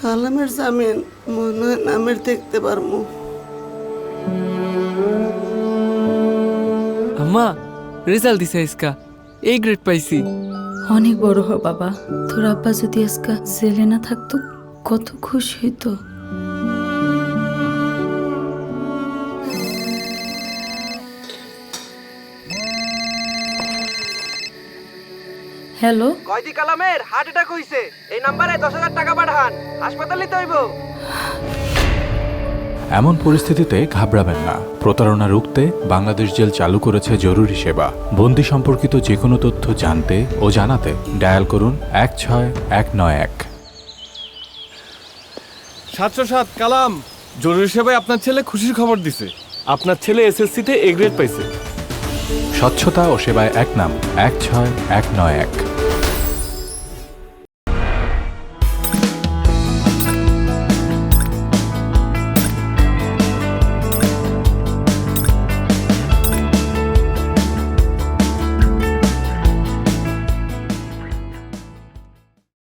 কালামের জামিন মনে হয় নামের দেখতে পারব। আম্মা রেজাল্ট দিছে আজকা। এই গ্রেড পাইছি। অনেক বড় হ বাবা। তোর আব্বা যদি আজকা জেলে না থাকতো কত খুশি হইতো। হ্যালো? কয়দি কালামের হার্ট অ্যাটাক হইছে? এই নাম্বারে দশ হাজার টাকা পাঠান। হাসপাতালে তো হইব। এমন পরিস্থিতিতে ঘাবড়াবেন না। প্রতারণা রুখতে বাংলাদেশ জেল চালু করেছে জরুরি সেবা। বন্দি সম্পর্কিত যে কোনো তথ্য জানতে ও জানাতে ডায়াল করুন এক ছয় এক নয় এক। সাতশো সাত কালাম। জরুরি সেবায় আপনার ছেলে খুশির খবর দিছে। আপনার ছেলে এসএসসিতে এ গ্রেড পাইছে। স্বচ্ছতা ও সেবায় এক নাম এক ছয় এক নয় এক।